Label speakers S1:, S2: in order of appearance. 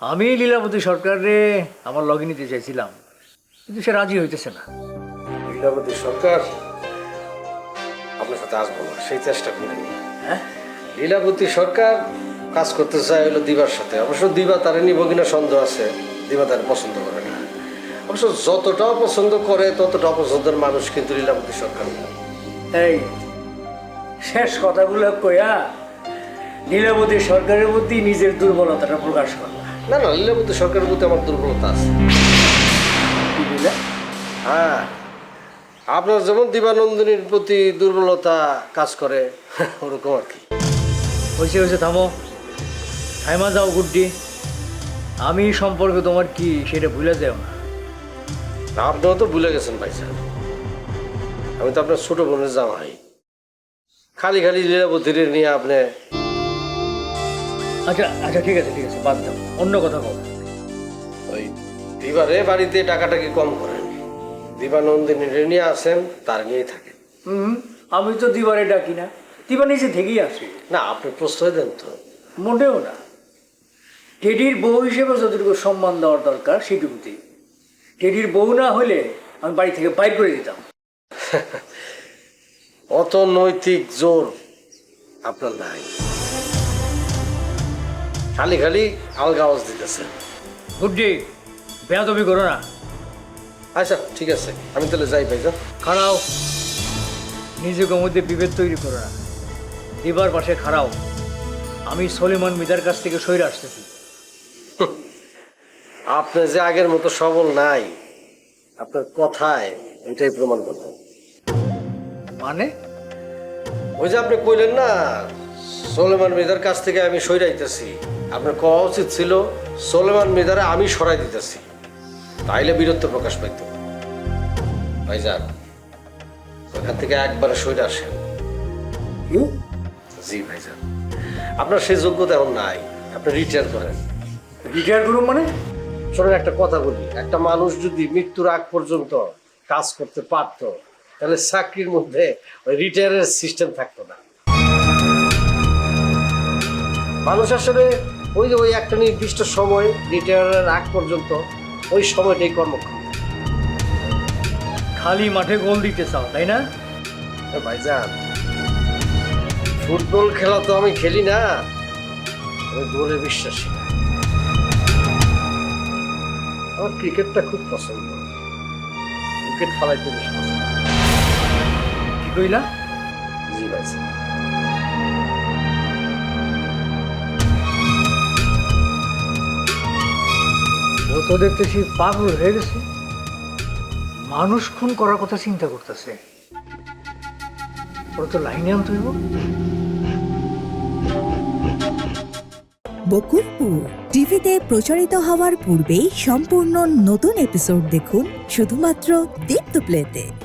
S1: আমি লীলাবতী সরকারে আমার লগে নিতে চাইছিলাম কিন্তু সে রাজি হইতেছে না।
S2: লীলাবতী সরকার আপনার সাথে আসব না সেই চেষ্টা করিনি
S1: হ্যাঁ?
S2: লীলাবতী সরকার কাজ করতে চায় হলো দিবার সাথে। অবশ্য দিবা তারে নিব কিনা সন্দেহ আছে দিবা তারে পছন্দ করে না। অবশ্য যতটা পছন্দ করে ততটা অপছন্দের মানুষ কিন্তু লীলাবতী সরকার।
S1: এই শেষ কথাগুলো কইয়া লীলাবতী সরকারের প্রতি নিজের দুর্বলতাটা প্রকাশ করলা
S2: না না লীলাবতী সরকারের প্রতি আমার দুর্বলতা আছে। হ্যাঁ আপনার যেমন দিবানন্দিনীর প্রতি দুর্বলতা কাজ করে ওরকম আর কি।
S1: হয়েছে হয়েছে থামো। থাইমা যাও গুড্ডি। আমি সম্পর্কে তোমার কি সেটা ভুলে যাও না
S2: আপনিও তো ভুলে গেছেন ভাই সাহেব। আমি তো আপনার ছোট বোনের জামাই। খালি খালি লীলাবতীর নিয়ে আপনি
S1: আচ্ছা আচ্ছা ঠিক আছে ঠিক আছে বাদ দাও। অন্য কথা বল।
S2: ওই দিবারে বাড়িতে টাকাটাকি কম করেন। দিবানন্দিনী নিয়ে আসেন তার নিয়েই থাকেন
S1: হুম আমি তো দিবারে ডাকি না। দিবা নিচে থেকেই আসি।
S2: না আপনি প্রশ্রয় দেন তো।
S1: মোটেও না। টেডির বউ হিসেবে যতটুকু সম্মান দেওয়ার দরকার সেটুকুতেই টেডির বউ না হলে আমি বাড়ি থেকে বাইর করে দিতাম।
S2: অত নৈতিক জোর আপনার নাই। খালি খালি আলগা আওয়াজ দিতেছেন
S1: গুড্ডি বেয়াদবি করো না।
S2: আচ্ছা ঠিক আছে আমি তাহলে যাই ভাইজান।
S1: খাড়াও। নিজেকে মধ্যে বিভেদ তৈরি করো না। দিবার পাশে খাড়াও। আমি সলিমান মিদার কাছ থেকে সইরে আসতেছি।
S2: আপনি যে আগের মতো সবল নাই আপনার কথায় এটাই প্রমাণ করতেন
S1: মানে?
S2: ওই যে আপনি কইলেন না সোলেমান মিদার কাছ থেকে আমি সরাইতেছি আপনার কওয়া উচিত ছিল সোলেমান মিদারে আমি সরাই দিতেছি। তাইলে বীরত্ব প্রকাশ পাইত। ভাইজান ওখান থেকে একবারে সরে আসেন? জি ভাইজান। আপনার সেই যোগ্যতা এখন নাই আপনি রিটায়ার করেন।
S1: রিটায়ার করুন মানে?
S2: শোনেন একটা কথা বলি। একটা মানুষ যদি মৃত্যুর আগ পর্যন্ত কাজ করতে পারত তাহলে চাকরির মধ্যে ওই রিটায়ারের সিস্টেম থাকতো না। মানুষ আসলে ওই যে ওই একটা নির্দিষ্ট সময় রিটায়ারের আগ পর্যন্ত ওই সময়টাই কর্মক্ষম।
S1: খালি মাঠে গোল দিতে চাও তাই না?
S2: এ ভাইজান ফুটবল খেলা তো আমি খেলি না। আমি দৌড়ে বিশ্বাসী না। আমার ক্রিকেটটা খুব পছন্দ। ক্রিকেট খেলাইতে বেশি পছন্দ
S1: কি কইলা?
S2: জি ভাইজান।
S1: তো দেখতেছি পাগল হয়ে গেছে। মানুষ খুন করার কথা চিন্তা করতেছে। ওরা তো লাইনে আনতে হইব।
S3: বকুলপুর টিভিতে প্রচারিত হওয়ার পূর্বেই সম্পূর্ণ নতুন এপিসোড দেখুন শুধুমাত্র দীপ্ত প্লেতে